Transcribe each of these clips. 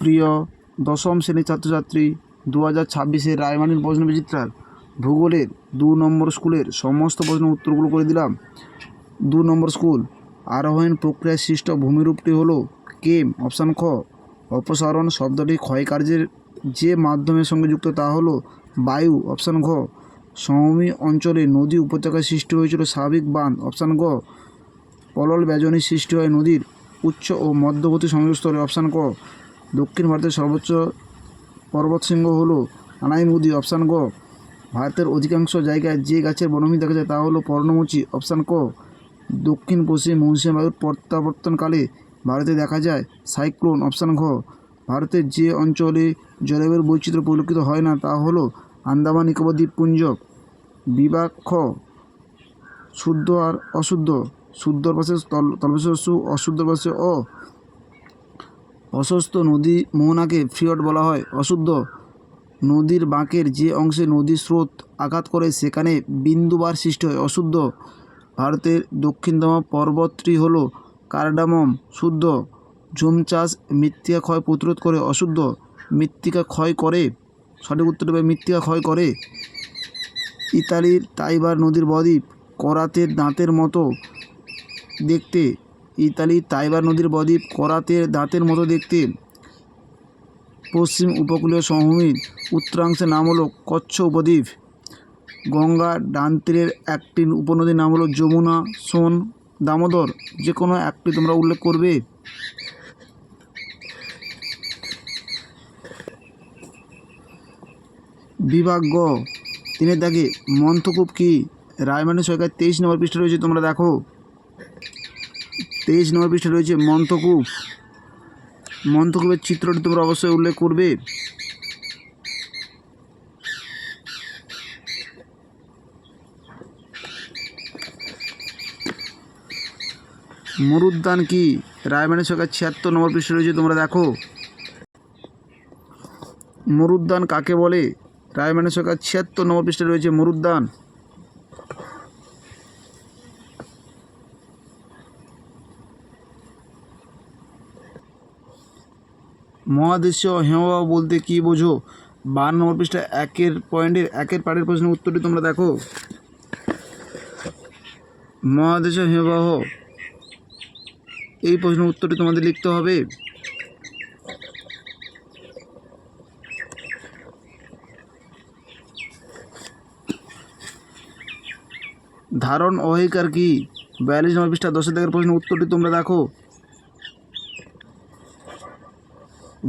প্রিয় দশম শ্রেণির ছাত্রছাত্রী দু হাজার ছাব্বিশের রায়মানির প্রশ্ন বিচিত্রার ভূগোলের দু নম্বর স্কুলের সমস্ত প্রশ্নের উত্তরগুলো করে দিলাম। দু নম্বর স্কুল, আরোহণ প্রক্রিয়ায় সৃষ্ট ভূমিরূপটি হলো কেম, অপশান খ। অপসারণ শব্দটি ক্ষয়কার্যের যে মাধ্যমের সঙ্গে যুক্ত তা হলো বায়ু, অপশান ঘ। সমভূমি অঞ্চলে নদী উপত্যকায় সৃষ্টি হয়েছিল স্বাভাবিক বাঁধ, অপশান গ পলল ব্যজনী সৃষ্টি হয় নদীর উচ্চ ও মধ্যবর্তী সংযোগস্থলে অপশান ক। দক্ষিণ ভারতের সর্বোচ্চ পর্বতশৃঙ্গ হলো আনাইমুদি অপশান গ ভারতের অধিকাংশ জায়গায় যে গাছের বনভূমি দেখা যায় তা হলো পর্ণমোচী, অপশান ক। দক্ষিণ, পশ্চিম, মৌসুমী বায়ুর প্রত্যাবর্তনকালে ভারতে দেখা যায় সাইক্লোন, অপশান ঘ। ভারতের যে অঞ্চলে জলবায়ুর বৈচিত্র্য পরিলক্ষিত হয় না, তা হলো আন্দামান নিকোবর দ্বীপপুঞ্জ বিভাগ খ, শুদ্ধ আর অশুদ্ধ। শুদ্ধর পাশে তল, তলপাশে সু অশুদ্ধর পাশে অ। অস্বস্ত নদী মোহনাকে ফিয়ট বলা হয়। অশুদ্ধ নদীর বাঁকের যে অংশে নদীর স্রোত আঘাত করে, সেখানে বিন্দুবার সৃষ্টি হয়। অশুদ্ধ ভারতের দক্ষিণতম পর্বতটি হল কার্ডামম। শুদ্ধ ঝুম চাষ মৃত্তিকা ক্ষয় প্রতিরোধ করে। অশুদ্ধ মৃত্তিকা ক্ষয় করে। সঠিক উত্তর হবে মৃত্তিকা ক্ষয় করে। ইতালির তাইবার নদীর বদ্বীপ করাতের দাঁতের মতো দেখতে ইতালির তাইবার নদীর বদ্বীপ করাতের দাঁতের মতো দেখতে। পশ্চিম উপকূলীয় সমভূমির উত্তরাংশের নাম হলো কচ্ছ উপদ্বীপ। গঙ্গা ডান তীরের একটি উপনদীর নাম হলো যমুনা, সোন, দামোদর যে কোনো একটি তোমরা উল্লেখ করবে। বিভাগ গ, তিনের দাগে মন্থকূপ কি? রায়মানি সরকার তেইশ নম্বর পৃষ্ঠে রয়েছে, তোমরা দেখো। তেইশ নম্বর পৃষ্ঠে রয়েছে মন্থকূপ মন্থকূপের চিত্রটি তোমরা অবশ্যই উল্লেখ করবে। মরুদ্যান কি? রায়মানি সরকার ছিয়াত্তর নম্বর পৃষ্ঠে রয়েছে, তোমরা দেখো। মরুদ্যান কাকে বলে? রায়মানি সরকার ছিয়াত্তর নম্বর পৃষ্ঠে রয়েছে মরুদ্যান। মহাদেশীয় হিমবাহ বলতে কী বোঝো? বান্ন নম্বর পৃষ্ঠা, একের পয়েন্টের, একের পাড়ের প্রশ্নের উত্তরটি তোমরা দেখো। মহাদেশীয় হিমবাহ, এই প্রশ্নের উত্তরটি তোমাদের লিখতে হবে। ধারণ অহিকার কি? বিয়াল্লিশ নম্বর পৃষ্ঠা, দশের দাগের প্রশ্নের উত্তরটি তোমরা দেখো।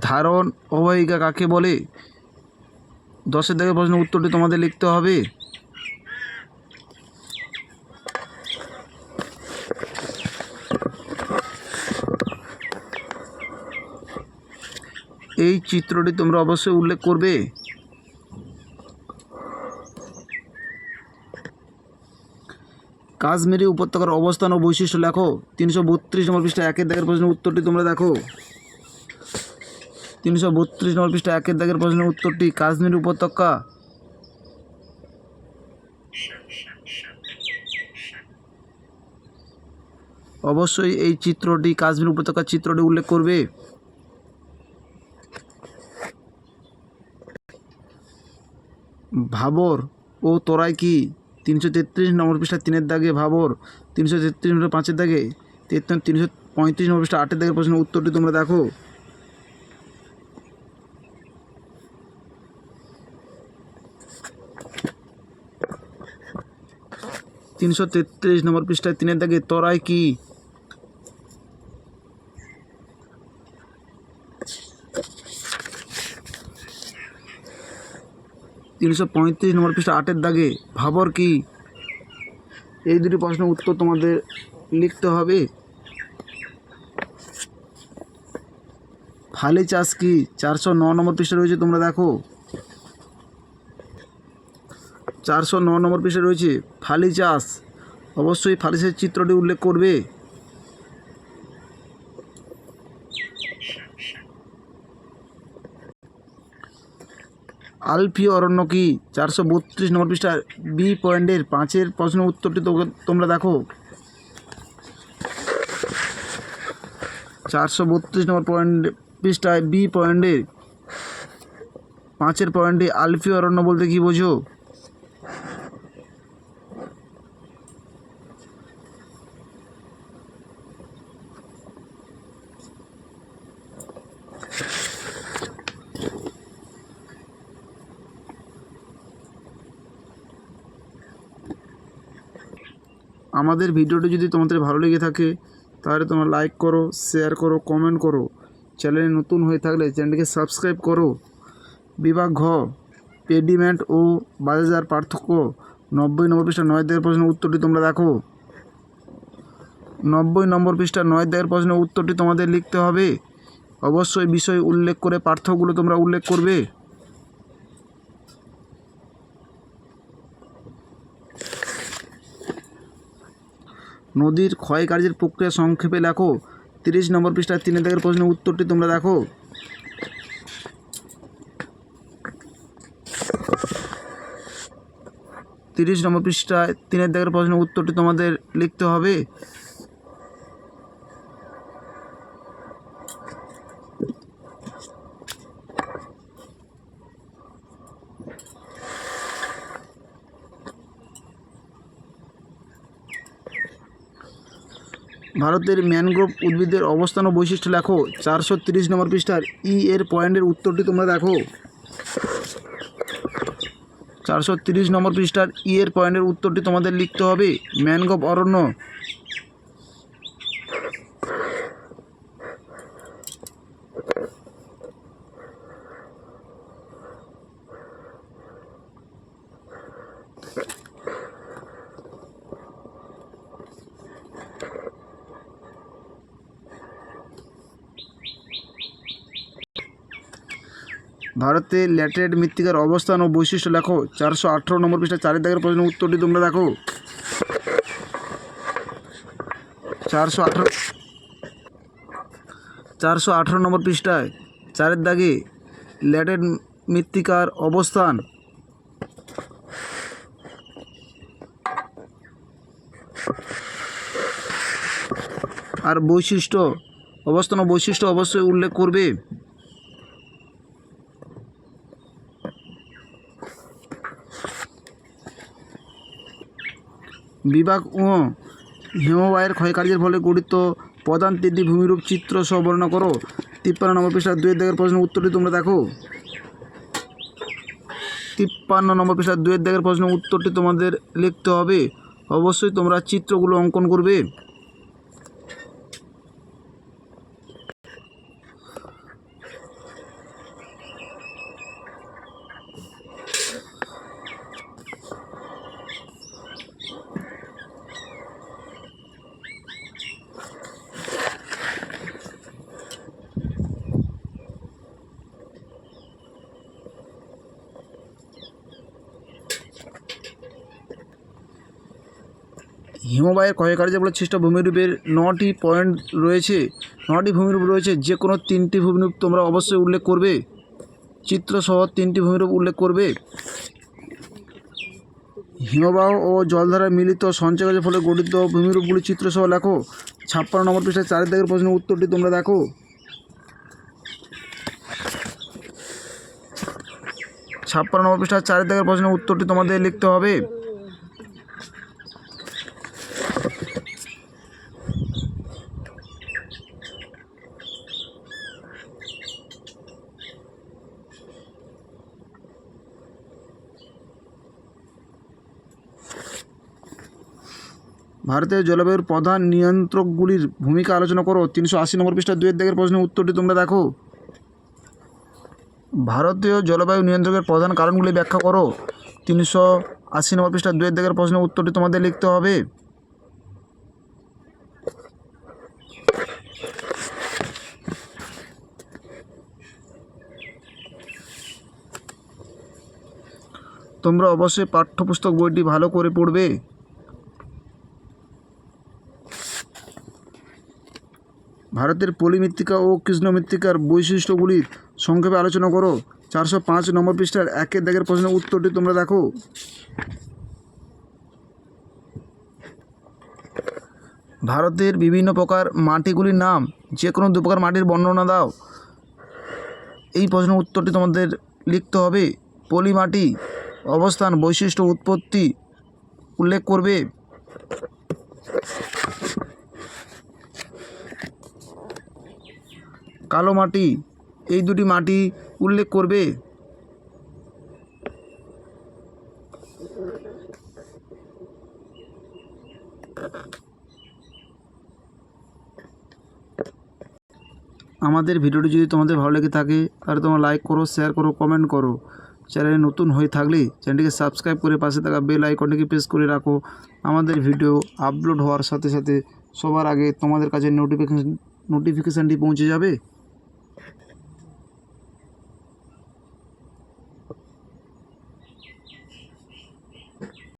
ধারণ অবহিকা কাকে বলে? দশের দাগের প্রশ্ন উত্তরটি তোমাদের লিখতে হবে। এই চিত্রটি তোমরা অবশ্যই উল্লেখ করবে। কাশ্মীরি উপত্যকার অবস্থান ও বৈশিষ্ট্য লেখো। তিনশো বত্রিশ নম্বর পৃষ্ঠা একের দাগের প্রশ্নের উত্তরটি তোমরা দেখো। তিনশো বত্রিশ নম্বর পৃষ্ঠা একের দাগের প্রশ্নের উত্তরটি কাশ্মীর উপত্যকা। অবশ্যই এই চিত্রটি, কাশ্মীর উপত্যকার চিত্রটি উল্লেখ করবে। ভাবর ও তোরাই কি? তিনশো তেত্রিশ নম্বর পৃষ্ঠা তিনের দাগে, ভাবর তিনশো তেত্রিশ নম্বর পাঁচের দাগে তিনশো পঁয়ত্রিশ নম্বর পৃষ্ঠা আটের দাগের প্রশ্নের উত্তরটি তোমরা দেখো। তিনশো তেত্রিশ নম্বর পৃষ্ঠায় তিনের দাগে তরাই কি? তিনশো পঁয়ত্রিশ নম্বর পৃষ্ঠা আটের দাগে ভাবর কি? এই দুটি প্রশ্নের উত্তর তোমাদের লিখতে হবে। ফালি চাষ কি? চারশো ন নম্বর পৃষ্ঠা রয়েছে, তোমরা দেখো। চারশো ন নম্বর পৃষ্ঠা রয়েছে ফালি চাষ। অবশ্যই ফালি চাষের চিত্রটি উল্লেখ করবে। আলফি অরণ্য কি? চারশো বত্রিশ নম্বর পৃষ্ঠা বি পয়েন্টের পাঁচের প্রশ্নের উত্তরটি তোমরা দেখো। চারশো বত্রিশ নম্বর পয়েন্ট পৃষ্ঠায় বি পয়েন্টে পাঁচের পয়েন্টে আলফি অরণ্য বলতে কী বোঝো? আমাদের ভিডিওটি যদি তোমাদের ভালো লেগে থাকে, তাহলে তোমরা লাইক করো শেয়ার করো কমেন্ট করো। চ্যানেলে নতুন হয়ে থাকলে চ্যানেলটিকে সাবস্ক্রাইব করো। বিভাগ ঘ পেডিমেন্ট ও বাজার পার্থক্য। নব্বই নম্বর পৃষ্ঠা নয় দেড় প্রশ্নের উত্তরটি তোমরা দেখো। নব্বই নম্বর পৃষ্ঠা নয় দেড় প্রশ্নের উত্তরটি তোমাদের লিখতে হবে। অবশ্যই বিষয় উল্লেখ করে পার্থক্যগুলো তোমরা উল্লেখ করবে। নদীর ক্ষয়কার্যের প্রক্রিয়া সংক্ষেপে লেখো। তিরিশ নম্বর পৃষ্ঠায় তিনের দাগের প্রশ্নের উত্তরটি তোমরা দেখো। তিরিশ নম্বর পৃষ্ঠায় তিনের দাগের প্রশ্নের উত্তরটি তোমাদের লিখতে হবে। ভারতের ম্যানগ্রোভ উদ্ভিদের অবস্থান ও বৈশিষ্ট্য লেখো। চারশো তিরিশ নম্বর পৃষ্ঠার ই এর পয়েন্টের উত্তরটি তোমরা দেখো। চারশো তিরিশ নম্বর পৃষ্ঠার ই এর পয়েন্টের উত্তরটি তোমাদের লিখতে হবে। ম্যানগ্রোভ অরণ্য। ভারতে ল্যাটেরাইট মৃত্তিকার অবস্থান ও বৈশিষ্ট্য লেখো। চারশো আঠেরো নম্বর পৃষ্ঠা চারের দাগের প্রশ্নের উত্তরটি তোমরা দেখো। চারশো আঠারো চারশো আঠেরো নম্বর পৃষ্ঠায় চারের দাগে ল্যাটেরাইট মৃত্তিকার অবস্থান। আর বৈশিষ্ট্য, অবস্থান ও বৈশিষ্ট্য অবশ্যই উল্লেখ করবে। বিভাগ ও হিমবাহের ক্ষয়কার্যের ফলে গঠিত প্রধান তিনটি ভূমিরূপ চিত্র সহ বর্ণনা করো। তিপ্পান্ন নম্বর পৃষ্ঠা দুয়ের দাগের প্রশ্নের উত্তরটি তোমরা দেখো। তিপ্পান্ন নম্বর পৃষ্ঠা দুয়ের দাগের প্রশ্ন উত্তরটি তোমাদের লিখতে হবে। অবশ্যই তোমরা চিত্রগুলো অঙ্কন করবে। হিমবাহের ক্ষয়কার্য বলে সৃষ্ট ভূমিরূপের নটি পয়েন্ট রয়েছে। নটি ভূমিরূপ রয়েছে, যে কোনো তিনটি ভূমিরূপ তোমরা অবশ্যই উল্লেখ করবে। চিত্রসহ তিনটি ভূমিরূপ উল্লেখ করবে। হিমবাহ ও জলধারায় মিলিত সঞ্চয়কার্যের ফলে গঠিত ভূমিরূপগুলি চিত্রসহ লেখো। ছাপ্পান্ন নম্বর পৃষ্ঠায় চারের দাগের প্রশ্নের উত্তরটি তোমরা দেখো। ছাপ্পান্ন নম্বর পৃষ্ঠায় চারের দাগের প্রশ্নের উত্তরটি তোমাদের লিখতে হবে। ভারতের জলবায়ুর প্রধান নিয়ন্ত্রকগুলির ভূমিকা আলোচনা করো। তিনশো আশি নম্বর পৃষ্ঠা দুয়ের দাগের প্রশ্নের উত্তরটি তোমরা দেখো। ভারতীয় জলবায়ু নিয়ন্ত্রকের প্রধান কারণগুলি ব্যাখ্যা করো। তিনশো আশি নম্বর পৃষ্ঠা দুয়ের দাগের প্রশ্নের উত্তরটি তোমাদের লিখতে হবে। তোমরা অবশ্যই পাঠ্যপুস্তক বইটি ভালো করে পড়বে। ভারতের পলি মৃত্তিকা ও কৃষ্ণ মৃত্তিকার বৈশিষ্ট্যগুলির সংক্ষেপে আলোচনা করো। চারশো পাঁচ নম্বর পৃষ্ঠার একের দাগের প্রশ্নের উত্তরটি তোমরা দেখো। ভারতের বিভিন্ন প্রকার মাটিগুলির নাম যে কোনো দু প্রকার মাটির বর্ণনা দাও। এই প্রশ্নের উত্তরটি তোমাদের লিখতে হবে। পলি মাটি অবস্থান বৈশিষ্ট্য উৎপত্তি উল্লেখ করবে। কালো মাটি, এই দুটি মাটি উল্লেখ করবে? আমাদের ভিডিওটি যদি তোমাদের ভালো লেগে থাকে, তাহলে তোমরা লাইক করো শেয়ার করো কমেন্ট করো। চ্যানেলে নতুন হয়ে থাকলে চ্যানেলটিকে সাবস্ক্রাইব করে পাশে থাকা বেল আইকনটিকে প্রেস করে রাখো। আমাদের ভিডিও আপলোড হওয়ার সাথে সাথে সবার আগে তোমাদের কাছে নোটিফিকেশন নোটিফিকেশানটি পৌঁছে যাবে।